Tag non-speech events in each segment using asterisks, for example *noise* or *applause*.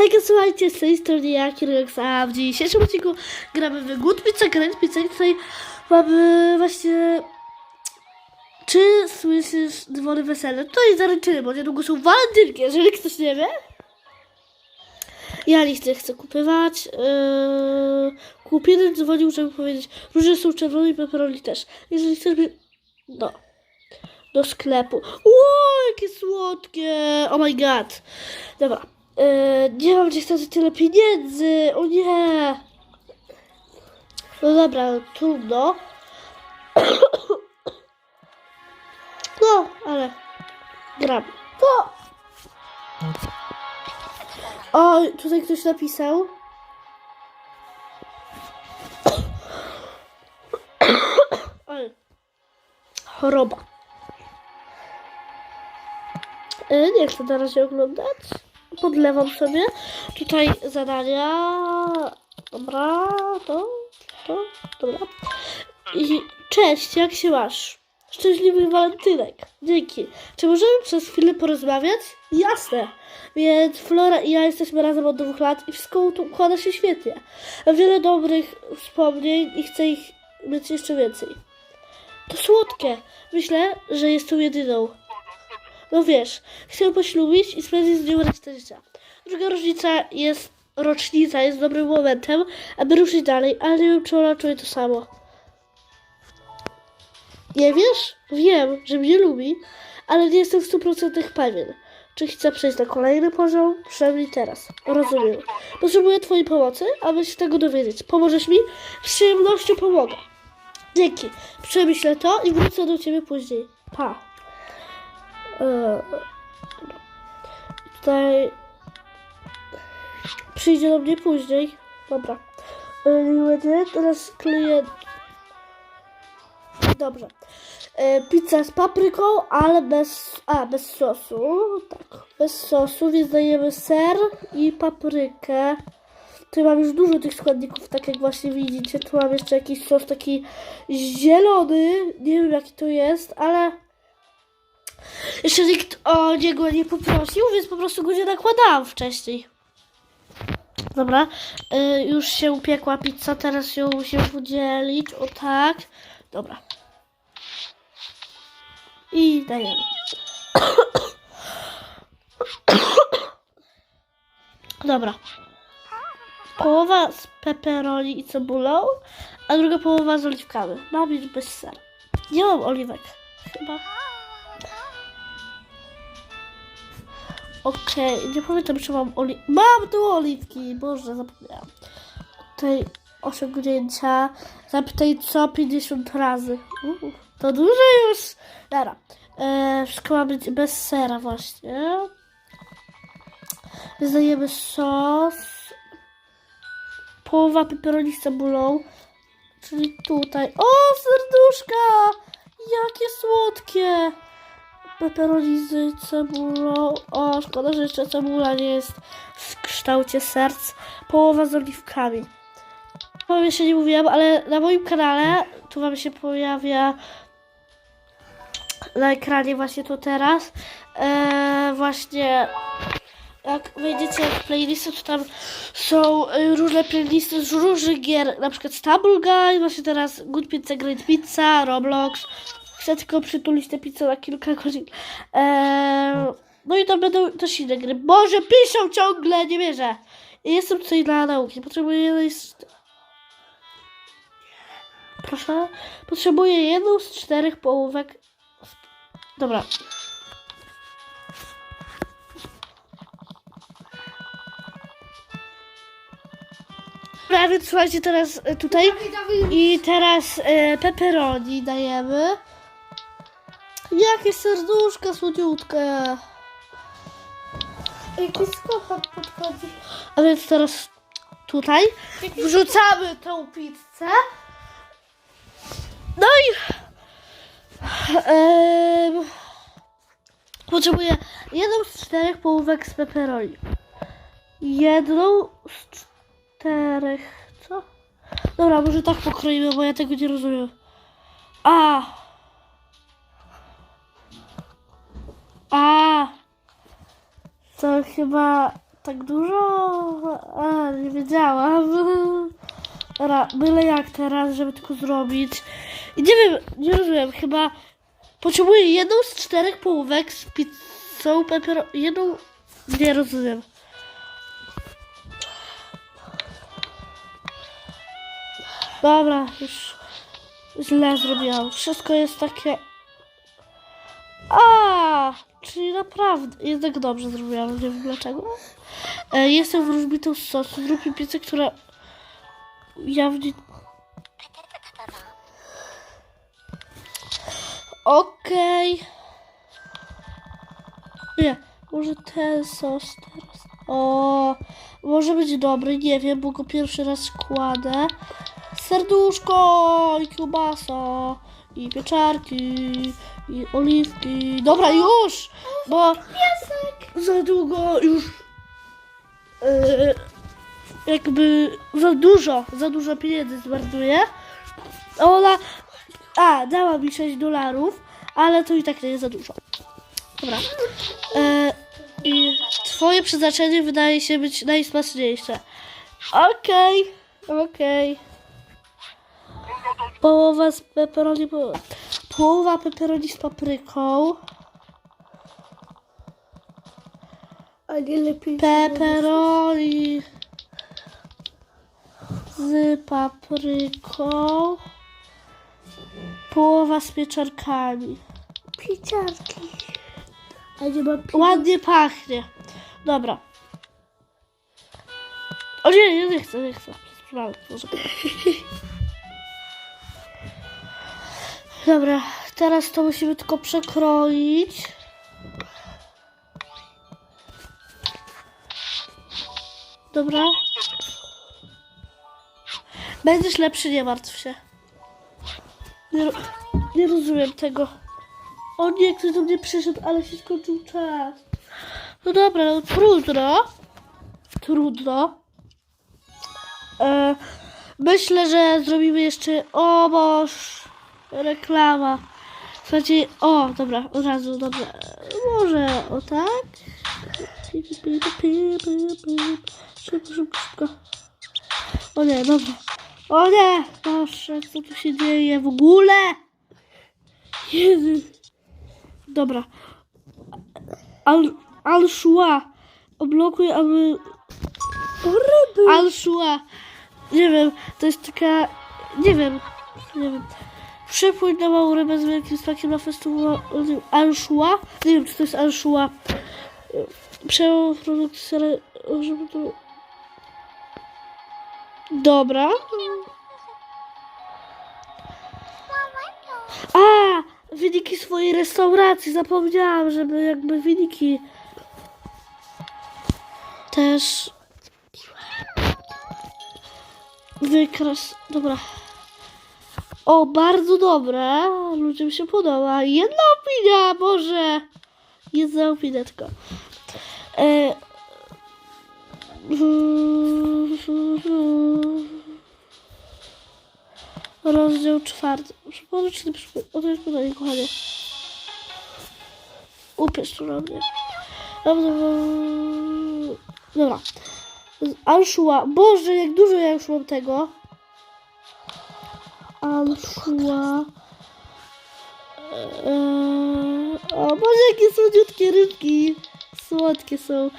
Hejka, słuchajcie, z tej strony ja, Kirox, a w dzisiejszym odcinku gramy w Good Pizza, Grand Pizza i tutaj mamy właśnie... Czy słyszysz dzwony wesele? To jest zaręczyny, bo niedługo są walentynki, jeżeli ktoś nie wie. Ja nie chcę, kupywać. Yy, Kupiony dzwonił, żeby powiedzieć, róże są czerwone i peperoni też. Jeżeli chcesz, no, do sklepu. Ło, jakie słodkie! Oh my god. Dobra. Yy, nie mam gdzie stać tyle pieniędzy. O nie. No dobra, no trudno. *coughs* No, ale gram. No. O, tutaj ktoś napisał. *coughs* Oj. Choroba. E, Nie chcę na razie oglądać. Podlewam sobie. Tutaj zadania. Dobra, to, to, dobra. I cześć, jak się masz? Szczęśliwy walentynek. Dzięki. Czy możemy przez chwilę porozmawiać? Jasne. Więc Flora i ja jesteśmy razem od dwóch lat i wszystko tu układa się świetnie. Wiele dobrych wspomnień i chcę ich mieć jeszcze więcej. To słodkie. Myślę, że jest tą jedyną. No wiesz, chcę poślubić i spędzić z nią resztę życia. Druga różnica jest, rocznica jest dobrym momentem, aby ruszyć dalej, ale nie wiem, czy ona czuje to samo. Nie wiesz? Wiem, że mnie lubi, ale nie jestem w 100% pewien. Czy chcę przejść na kolejny poziom? Przynajmniej teraz. Rozumiem. Potrzebuję Twojej pomocy, aby się tego dowiedzieć. Pomożesz mi? Z przyjemnością pomogę. Dzięki. Przemyślę to i wrócę do Ciebie później. Pa. Eee, tutaj przyjdzie do mnie później. Dobra. Eee, nie będzie. Teraz klient. Dobrze. E, pizza z papryką, ale bez, a, bez sosu. Tak, bez sosu, więc dajemy ser i paprykę. Tu mam już dużo tych składników, tak jak właśnie widzicie. Tu mam jeszcze jakiś sos taki zielony. Nie wiem jaki to jest, ale jeszcze nikt o niego nie poprosił, więc po prostu go nie nakładałam wcześniej. Dobra, y, już się upiekła pizza, teraz ją musimy podzielić, o tak. Dobra. I dajemy. Dobra. Połowa z pepperoni i cebulą, a druga połowa z oliwkami. Ma być bez sera. Nie mam oliwek. Chyba. Okej, nie pamiętam, czy mam oliwki. Mam tu oliwki! Boże, zapomniałam. Tutaj osiągnięcia. Zapytaj co 50 razy. Uuu, to dużo już. Dobra. E, wszystko ma być bez sera właśnie. Zdajemy sos. Połowa peperoni z cebulą. Czyli tutaj. O, serduszka! Jakie słodkie! Peperoni z cebulą. O, szkoda, że jeszcze cebula nie jest w kształcie serc. Połowa z oliwkami. Wam jeszcze nie mówiłam, ale na moim kanale, tu wam się pojawia na ekranie właśnie tu teraz, e, właśnie jak wejdziecie w playlisty, to tam są e, różne playlisty z różnych gier, na przykład Stable Guy, właśnie teraz Good Pizza, Great Pizza, Roblox. Chcę tylko przytulić tę pizzę na kilka godzin. E, no i to będą też inne gry. Boże, piszą ciągle, nie wierzę. Jestem tutaj dla nauki, potrzebuję jednej z... Proszę. Potrzebuję jedną z czterech połówek. Dobra. Dobra, więc słuchajcie teraz e, tutaj. I teraz e, pepperoni dajemy. Jakie serduszka słodziutkie. Jaki skopot podchodzi. A więc teraz tutaj wrzucamy tą pizzę. No i em, potrzebuję jedną z czterech połówek z pepperoni. Jedną z czterech. Co? Dobra, może tak pokroimy, bo ja tego nie rozumiem. A. A. To chyba tak dużo? A, nie wiedziałam. *laughs* Dobra, byle jak teraz, żeby tylko zrobić. I nie wiem, nie rozumiem, chyba potrzebuję jedną z czterech połówek z pizzą pepero... Jedną... Nie rozumiem. Dobra, już źle zrobiłam. Wszystko jest takie... A, czyli naprawdę jednak dobrze zrobiłam, nie wiem dlaczego. E, jestem wróżbitą z sosu. Zrób mi pizzę, która ujawni... Okej. Nie, może ten sos teraz. O, może być dobry, nie wiem, bo go pierwszy raz kładę. Serduszko i kiełbasa i pieczarki i oliwki. Dobra, już, bo za długo już yy, jakby za dużo, za dużo pieniędzy zmarnuję. A Ona, a, dała mi 6 dolarów, ale to i tak nie jest za dużo. Dobra. E, I twoje przeznaczenie wydaje się być najsmaczniejsze. Okej, okej. Połowa z pepperoni, po, połowa pepperoni z papryką. A nie lepiej. Pepperoni z papryką. Połowa z pieczarkami. Pieczarki. A nie ma Ładnie pachnie. Dobra. O nie, nie, nie chcę, nie chcę. Przepraszam, może. *laughs* Dobra, teraz to musimy tylko przekroić. Dobra. Będziesz lepszy, nie martw się. Nie, nie rozumiem tego. O nie, ktoś do mnie przyszedł, ale się skończył czas. No dobra, no trudno. Trudno. E, myślę, że zrobimy jeszcze... O reklama. Słuchajcie, o, dobra, od razu, dobra. Może, o tak? Szybko, szybko, szybko. O nie, dobra. O nie, proszę, co tu się dzieje w ogóle? Jezu. Dobra. Al, Al-Shua. Oblokuj, aby... ryby. Al-Shua. Nie wiem, to jest taka... Nie wiem. Nie wiem. Przypłyń na małą rybę z wielkim smakiem na festiwalu Al-Shua. Nie wiem, czy to jest Al-Shua. Przełom produkcji sery... Żeby to... Dobra. A! Wyniki swojej restauracji. Zapomniałam, żeby jakby wyniki też wykres. Dobra. O, bardzo dobre. Ludziom się podoba. Jedna opinia, może. Jedna opinia tylko. E... *laughs* Rozdział czwarty. Przypomnę, czy odpowiedź pytanie, kochanie. Upiesz tu na mnie. Dobra. Alszua. Boże, jak dużo ja już mam tego. Alszua. Eee, o Boże, jakie słodziutkie rybki. Słodkie są.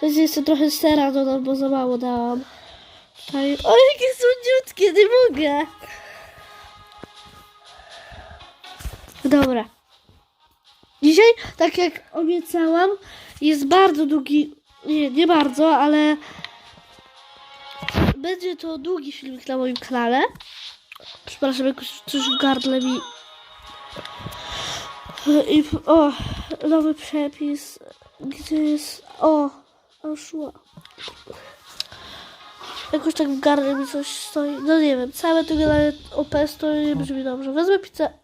Też jeszcze trochę sera dodam, bo za mało dałam. Tutaj. O, jakie słodziutkie, nie mogę. Dobra. Dzisiaj, tak jak obiecałam, jest bardzo długi. Nie, nie bardzo, ale będzie to długi filmik na moim kanale. Przepraszam, jakoś coś w gardle mi. I o, nowy przepis. Gdzie jest. O, szła. Jakoś tak w gardle mi coś stoi. No nie wiem, całe to gadanie o pesto nie brzmi dobrze. Wezmę pizzę.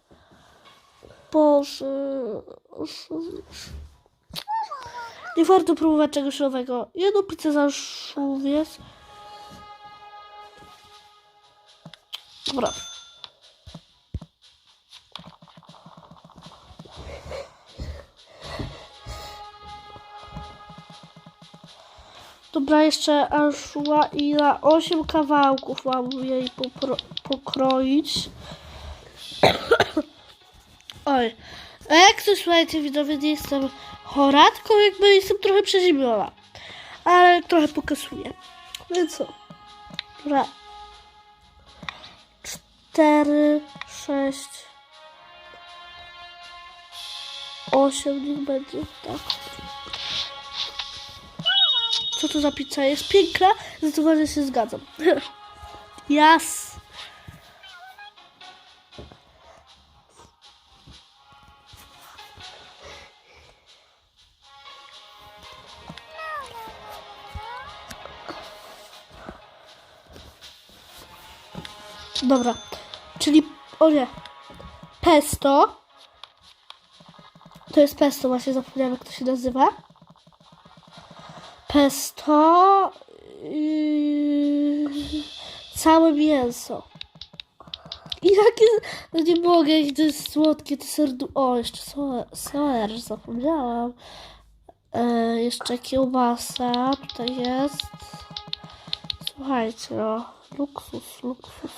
Boże. Nie warto próbować czegoś nowego. Jedną pizzę za szówiec. Dobra. Dobra, jeszcze anszua i na 8 kawałków mam jej pokroić. *coughs* Oj. A jak coś słuchajcie, widzowie, nie jestem chora, jakby jestem trochę przeziębiona. Ale trochę pokasuję. Więc co? Dobra. Cztery, sześć, osiem, niech będzie, tak. Co to za pizza jest? Piękna, zdecydowanie się zgadzam. *laughs* Jas. Dobra, czyli, o nie, pesto. To jest pesto, właśnie zapomniałem jak to się nazywa. Pesto, yy, całe mięso. I jakie, no nie mogę, jakie to jest słodkie, to serdu... O, jeszcze so- ser, zapomniałam. E, jeszcze kiełbasa, tutaj jest. Słuchajcie, no, luksus, luksus.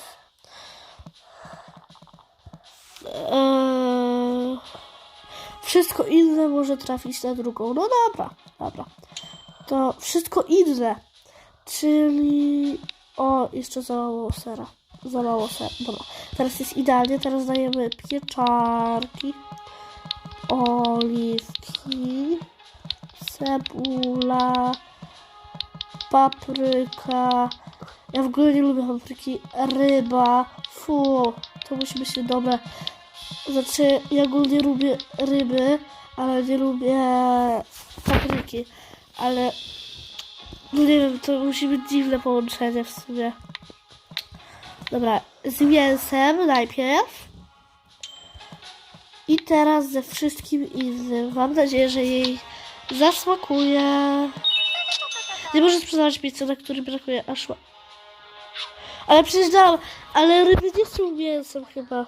Eee, wszystko inne może trafić na drugą. No dobra, dobra. To wszystko inne. Czyli. O, jeszcze za mało sera. Za mało sera. Dobra. Teraz jest idealnie. Teraz dajemy pieczarki, oliwki, cebula, papryka. Ja w ogóle nie lubię papryki. Ryba. Fu, to musi być dobre. Znaczy, ja ogólnie lubię ryby, ale nie lubię papryki. Ale no nie wiem, to musi być dziwne połączenie w sumie. Dobra, z mięsem najpierw. I teraz ze wszystkim innym. Mam nadzieję, że jej zasmakuje. Nie może sprzedawać pizzę, na której brakuje aż. ma- Ale przecież dałam, ale ryby nie są mięsem chyba.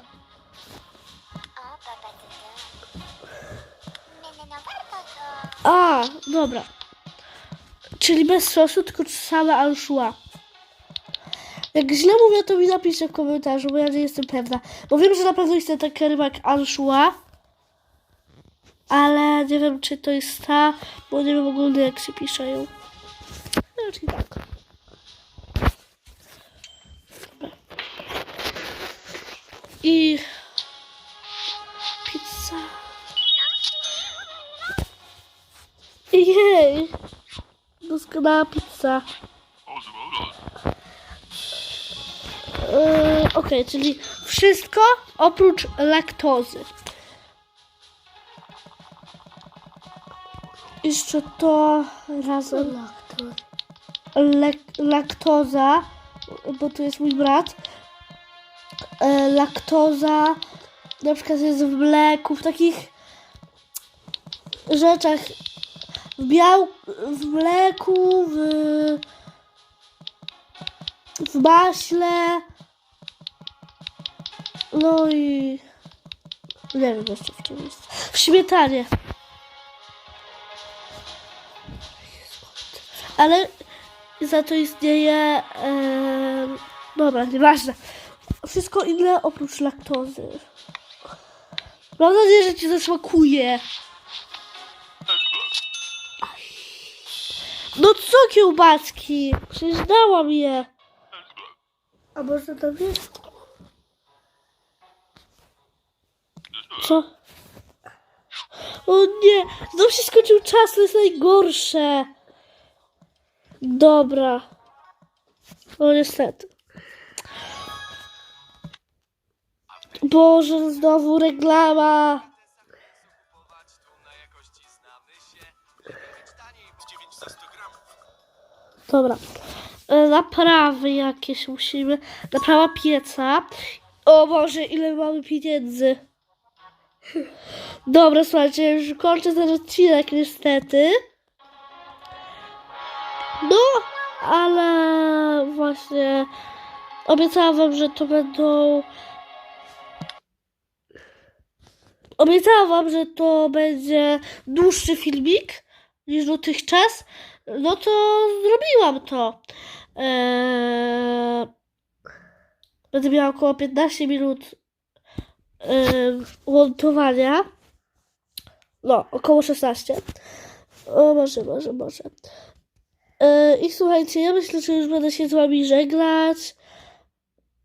A, dobra. Czyli bez sosu, tylko same anchois. Jak źle mówię, to mi napiszcie w komentarzu, bo ja nie jestem pewna. Bo wiem, że na pewno jest taka ryba jak anchois. Ale nie wiem, czy to jest ta, bo nie wiem ogólnie, jak się pisze ją. No, czyli tak. I... Pizza. Jej! Doskonała pizza. Yy, Okej, czyli wszystko oprócz laktozy. Jeszcze to razem. Laktoza, bo tu jest mój brat. E, laktoza na przykład jest w mleku, w takich rzeczach biał, w mleku, w, w maśle. No i nie wiem jeszcze w czym jest. W śmietanie. Ale za to istnieje. em, dobra, nieważne. Wszystko inne oprócz laktozy. Mam nadzieję, że ci zasmakuje. No co kiełbaski? Przecież dałam je. A może to wiesz? Co? O nie, znowu się skończył czas, to jest najgorsze. Dobra. No niestety. Boże, znowu reklama. Dobra. E, Naprawy jakieś musimy. Naprawa pieca. O Boże, ile mamy pieniędzy. Dobra, słuchajcie, już kończę ten odcinek niestety. No, ale właśnie obiecałam wam, że to będą... Obiecałam wam, że to będzie dłuższy filmik niż dotychczas, no to zrobiłam to. Eee, będę miała około 15 minut eee, montowania. No, około 16. O, może, może, może. Eee, I słuchajcie, ja myślę, że już będę się z wami żegnać.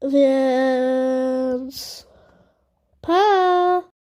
Więc. Pa!